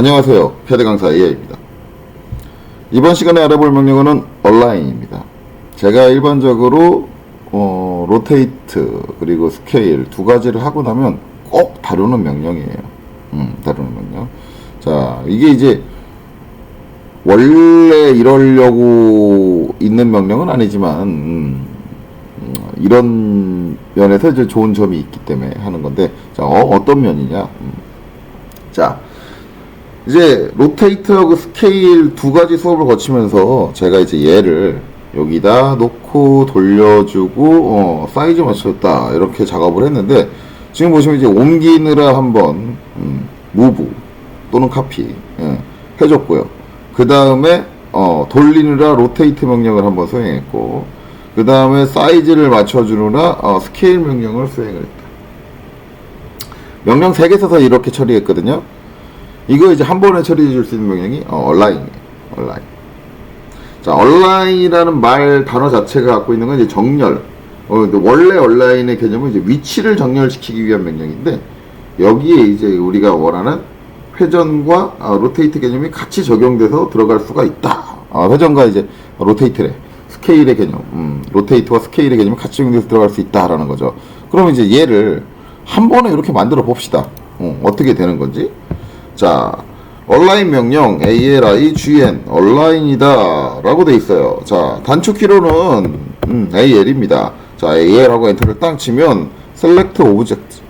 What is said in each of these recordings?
안녕하세요. 패드 강사 A입니다. 이번 시간에 알아볼 명령어는 얼라인입니다. 제가 일반적으로 어, 로테이트 그리고 스케일 두 가지를 하고 나면 꼭 다루는 명령이에요. 음, 다루는 명령. 자, 이게 이제 원래 이러려고 있는 명령은 아니지만 음, 음, 이런 면에서 이제 좋은 점이 있기 때문에 하는 건데 자 어, 떤 면이냐? 음. 자 이제 로테이트하고 스케일 두 가지 수업을 거치면서 제가 이제 얘를 여기다 놓고 돌려주고 어, 사이즈 맞췄다 이렇게 작업을 했는데 지금 보시면 이제 옮기느라 한번 음, 무브 또는 카피 예, 해줬고요. 그 다음에 어, 돌리느라 로테이트 명령을 한번 수행했고 그 다음에 사이즈를 맞춰주느라 어, 스케일 명령을 수행을 했다. 명령 3개 써서 이렇게 처리했거든요. 이거 이제 한 번에 처리해 줄 수 있는 명령이 어, 얼라인이에요. 얼라인. 자, 얼라인이라는 말 단어 자체가 갖고 있는 건 이제 정렬. 어, 원래 얼라인의 개념은 이제 위치를 정렬시키기 위한 명령인데 여기에 이제 우리가 원하는 회전과 아, 로테이트 개념이 같이 적용돼서 들어갈 수가 있다. 아, 회전과 이제 로테이트래. 스케일의 개념, 음, 로테이트와 스케일의 개념이 같이 적용돼서 들어갈 수 있다라는 거죠. 그러면 이제 얘를 한 번에 이렇게 만들어 봅시다. 어, 어떻게 되는 건지. 자, 얼라인 명령 ALI GN 얼라인이다 라고 돼 있어요. 자, 단축 키로는 음, AL입니다. 자, AL하고 엔터를 땅 치면 select object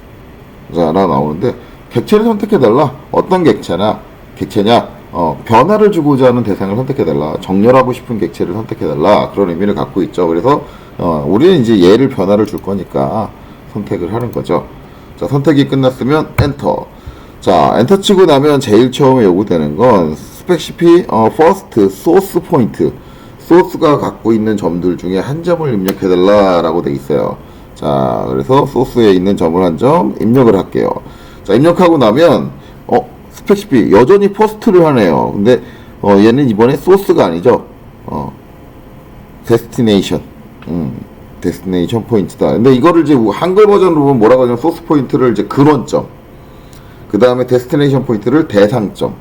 자, 나 나오는데 객체를 선택해달라. 어떤 객체나 객체냐? 어, 변화를 주고자 하는 대상을 선택해달라. 정렬하고 싶은 객체를 선택해달라. 그런 의미를 갖고 있죠. 그래서 어, 우리는 이제 얘를 변화를 줄 거니까 선택을 하는 거죠. 자, 선택이 끝났으면 엔터. 자, 엔터 치고 나면 제일 처음에 요구되는 건 스펙시피 어, first source. 소스가 갖고 있는 점들 중에 한 점을 입력해달라라고 돼 있어요. 자, 그래서 소스에 있는 점을 한 점 입력을 할게요. 자, 입력하고 나면 어, 스펙시피 여전히 퍼스트를 하네요. 근데 어, 얘는 이번에 소스가 아니죠. 어, 데스티네이션. 음, 데스티네이션 포인트다. 근데 이거를 이제 한글 버전으로 보면 뭐라고 하냐면 소스 포인트를 이제 근원점. 그 다음에 데스티네이션 포인트를 대상점.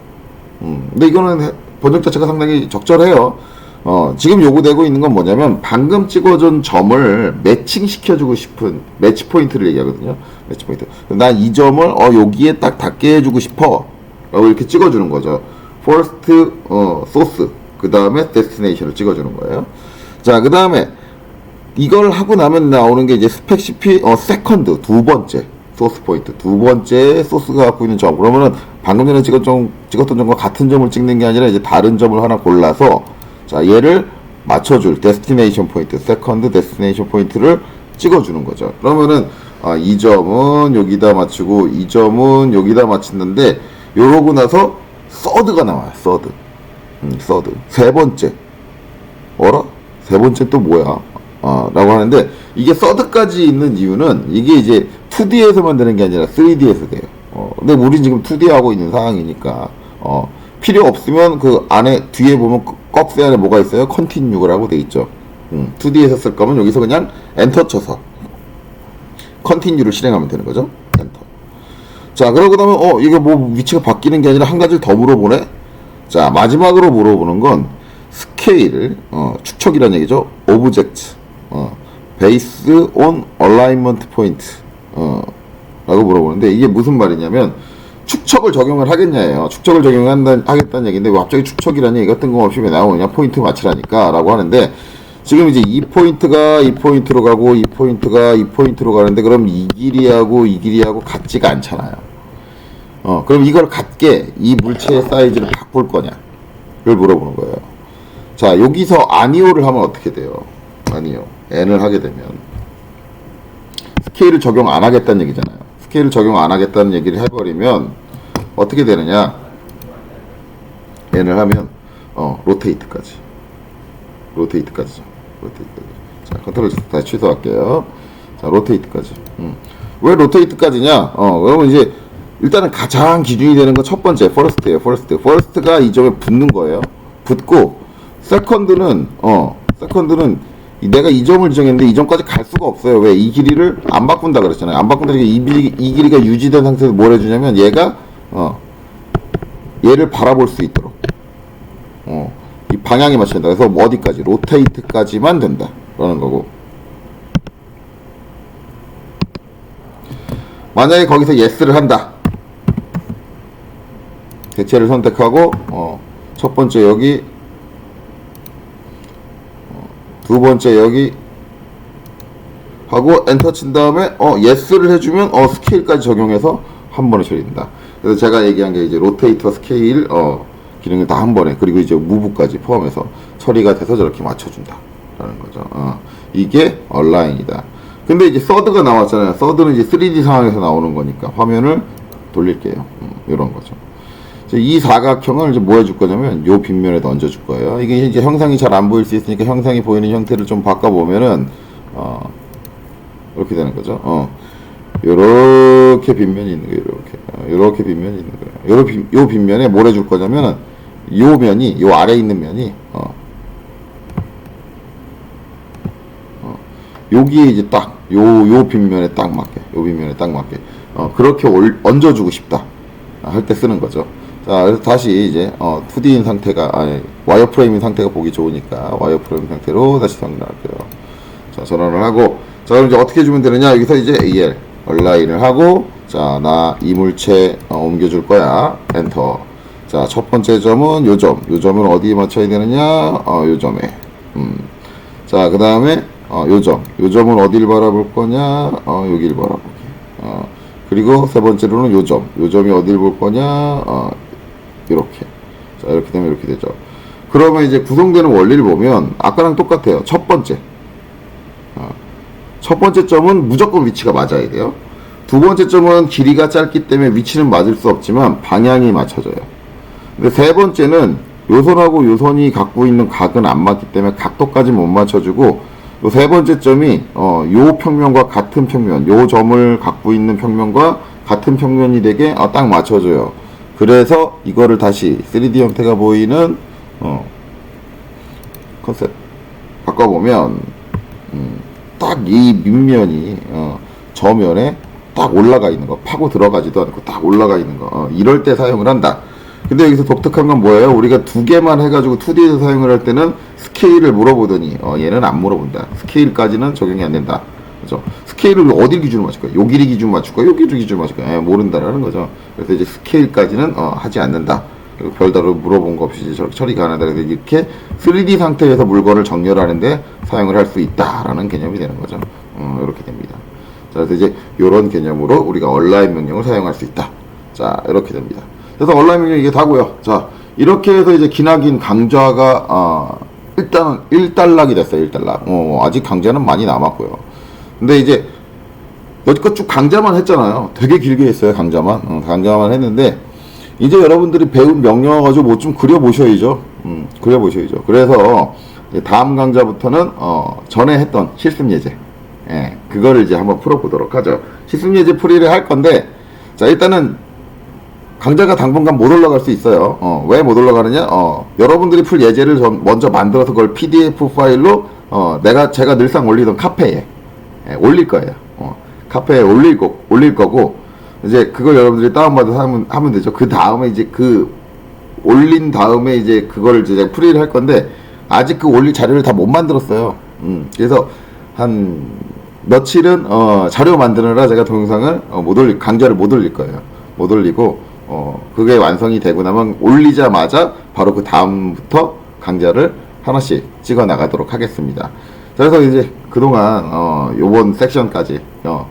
음, 근데 이거는 해- 번역 자체가 상당히 적절해요. 어, 지금 요구되고 있는 건 뭐냐면 방금 찍어준 점을 매칭 시켜주고 싶은 매치 포인트를 얘기하거든요. 매치 포인트. 난 이 점을 어, 여기에 딱 닿게 해주고 싶어. 라고 이렇게 찍어주는 거죠. first 어, source 그 다음에 destination을 찍어주는 거예요. 자, 그 다음에 이걸 하고 나면 나오는 게 이제 스펙 CP 어 세컨드 두 번째 소스 포인트. 두 번째 소스가 갖고 있는 점. 그러면은 방금 전에 찍었던 찍었던 점과 같은 점을 찍는 게 아니라 이제 다른 점을 하나 골라서 자 얘를 맞춰줄 데스티네이션 포인트 세컨드 데스티네이션 포인트를 찍어주는 거죠. 그러면은 아, 이 점은 여기다 맞추고 이 점은 여기다 맞추는데 요러고 나서 서드가 나와요 서드 음, 서드 세 번째. 어라? 세 번째 또 뭐야? 아, 라고 하는데, 이게 서드까지 있는 이유는, 이게 이제 2D에서만 되는 게 아니라 3D에서 돼요. 어, 근데 우린 지금 2D 하고 있는 상황이니까, 어, 필요 없으면 그 안에, 뒤에 보면 꺽쇠 안에 뭐가 있어요? 컨티뉴라고 돼 있죠. 음, 2D에서 쓸 거면 여기서 그냥 엔터 쳐서, 컨티뉴를 실행하면 되는 거죠. 엔터. 자, 그러고 나면, 어, 이게 뭐 위치가 바뀌는 게 아니라 한 가지를 더 물어보네? 자, 마지막으로 물어보는 건, 스케일, 어, 축척이라는 얘기죠. 오브젝트, 어, 베이스 온 얼라이먼트 포인트, 어, 라고 물어보는데 이게 무슨 말이냐면 축척을 적용을 하겠냐예요. 축척을 적용한다 하겠다는 얘기인데 왜 갑자기 축척이라니 이거 뜬금없이 왜 나오냐 포인트 맞추라니까라고 하는데 지금 이제 이 포인트가 이 포인트로 가고 이 포인트가 이 포인트로 가는데 그럼 이 길이하고 이 길이하고 같지가 않잖아요. 어, 그럼 이걸 같게 이 물체의 사이즈를 바꿀 거냐를 물어보는 거예요. 자, 여기서 아니오를 하면 어떻게 돼요? 아니요. n을 하게 되면 스케일을 적용 안 하겠다는 얘기잖아요. 스케일을 적용 안 하겠다는 얘기를 해버리면 어떻게 되느냐? n을 하면 어, 로테이트까지. 로테이트까지죠. 로테이트까지. 자, 컨트롤 다시 취소할게요. 자, 로테이트까지. 음. 왜 로테이트까지냐? 어, 그러면 이제 일단은 가장 기준이 되는 건 첫 번째, 퍼스트예요. 퍼스트. 퍼스트가 이 점에 붙는 거예요. 붙고 세컨드는 어, 세컨드는 이- 내가 이 점을 지정했는데 이 점까지 갈 수가 없어요. 왜? 이 길이를 안 바꾼다 그랬잖아요. 안 바꾼다니까 이, 길- 이 길이가 유지된 상태에서 뭘 해주냐면 얘가 어, 얘를 바라볼 수 있도록 어, 이 방향에 된다. 그래서 뭐 어디까지 로테이트까지만 된다. 라는 거고. 만약에 거기서 예스를 한다. 대체를 선택하고 어, 첫 번째 여기 어, 두 번째 여기 하고 엔터 친 다음에 어 예스를 해주면 어 스케일까지 적용해서 한 번에 처리된다. 그래서 제가 얘기한 게 이제 로테이터 스케일 어 기능을 다 한 번에 그리고 이제 무브까지 포함해서 처리가 돼서 저렇게 맞춰준다라는 거죠. 어 이게 얼라인이다. 근데 이제 서드가 나왔잖아요. 서드는 이제 3D 상황에서 나오는 거니까 화면을 돌릴게요. 음, 이런 거죠. 이 사각형을 이제 뭐 해줄 거냐면 요 빗면에다 얹어줄 거예요. 이게 이제 형상이 잘 안 보일 수 있으니까 형상이 보이는 형태를 좀 바꿔보면은 어 이렇게 되는 거죠. 어 요렇게 빗면이 있는 거예요. 요렇게 어, 요렇게 빗면이 있는 거예요. 요, 빗, 요 빗면에 뭘 해줄 거냐면은 요 면이 요 아래 있는 면이 어 여기에 이제 딱 요 요 빗면에 딱 맞게 요 빗면에 딱 맞게 어 그렇게 올, 얹어주고 싶다 할 때 쓰는 거죠 자 그래서 다시 이제 어 2D인 상태가 아니 와이어프레임인 상태가 보기 좋으니까 와이어프레임 상태로 다시 정리할게요 자 전환을 하고 자 그럼 이제 어떻게 주면 되느냐 여기서 이제 AL 얼라인을 하고 자 나 이물체 어, 옮겨줄 거야 엔터 자 첫 번째 점은 요점 요점을 어디에 맞춰야 되느냐 어 요점에 음. 자, 그 다음에, 어, 요점. 요점은 어딜 바라볼 거냐? 어, 여길 바라보기. 어, 그리고 세 번째로는 요점. 요점이 어딜 볼 거냐? 어, 이렇게. 자, 이렇게 되면 이렇게 되죠. 그러면 이제 구성되는 원리를 보면, 아까랑 똑같아요. 첫 번째. 어, 첫 번째 점은 무조건 위치가 맞아야 돼요. 두 번째 점은 길이가 짧기 때문에 위치는 맞을 수 없지만 방향이 맞춰져요. 근데 세 번째는 요선하고 요선이 갖고 있는 각은 안 맞기 때문에 각도까지 못 맞춰주고 요세 번째 점이 어, 요 평면과 같은 평면, 요 점을 갖고 있는 평면과 같은 평면이 되게 어, 딱 맞춰줘요. 그래서 이거를 다시 3D 형태가 보이는 어, 컨셉 바꿔보면 음, 딱이 밑면이 어, 저면에 딱 올라가 있는 거 파고 들어가지도 않고 딱 올라가 있는 거 어, 이럴 때 사용을 한다. 근데 여기서 독특한 건 뭐예요? 우리가 두 개만 해가지고 2D에서 사용을 할 때는 스케일을 물어보더니 어, 얘는 안 물어본다. 스케일까지는 적용이 안 된다. 그죠? 스케일을 어딜 기준으로 맞출 거야? 요 길이 기준 맞출 거야? 요 길이 기준 맞출 거야? 예, 모른다라는 거죠. 그래서 이제 스케일까지는 어, 하지 않는다. 별다른 물어본 거 없이 저렇게 처리가 가능하다. 그래서 이렇게 3D 상태에서 물건을 정렬하는데 사용을 할 수 있다라는 개념이 되는 거죠. 어, 이렇게 됩니다. 자, 그래서 이제 이런 개념으로 우리가 온라인 명령을 사용할 수 있다. 자, 이렇게 됩니다. 그래서 온라인 명령 이게 다고요. 자, 이렇게 해서 이제 기나긴 강좌가 어, 일단은 1달락이 됐어요. 1달락. 어, 아직 강좌는 많이 남았고요. 근데 이제 여지껏 쭉 강좌만 했잖아요. 되게 길게 했어요. 강좌만. 어, 강좌만 했는데 이제 여러분들이 배운 명령어 가지고 뭐 좀 그려보셔야죠. 음, 그려보셔야죠. 그래서 다음 강좌부터는 어, 전에 했던 실습 예제. 예, 그거를 이제 한번 풀어보도록 하죠. 실습 예제 풀이를 할 건데, 자, 일단은 강좌가 당분간 못 올라갈 수 있어요. 어, 왜 못 올라가느냐? 어, 여러분들이 풀 예제를 전- 먼저 만들어서 그걸 PDF 파일로 어, 내가 제가 늘상 올리던 카페에 예, 올릴 거예요. 어, 카페에 거 올릴 거고 이제 그걸 여러분들이 다운받아서 하면 하면 되죠. 그 다음에 이제 그 올린 다음에 이제 그거를 이제 풀이를 할 건데 아직 그 올릴 자료를 다 못 만들었어요. 음, 그래서 한 며칠은 어, 자료 만드느라 제가 동영상을 어, 못 올릴 강좌를 못 올릴 거예요. 못 올리고 어, 그게 완성이 되고 나면 올리자마자 바로 그 다음부터 강좌를 하나씩 찍어 나가도록 하겠습니다. 자, 그래서 이제 그동안 어, 요번 섹션까지 어,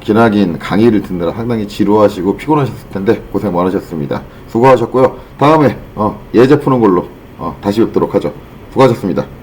기나긴 강의를 듣느라 상당히 지루하시고 피곤하셨을 텐데 고생 많으셨습니다. 수고하셨고요. 다음에 어, 예제 푸는 걸로 어, 다시 뵙도록 하죠. 수고하셨습니다.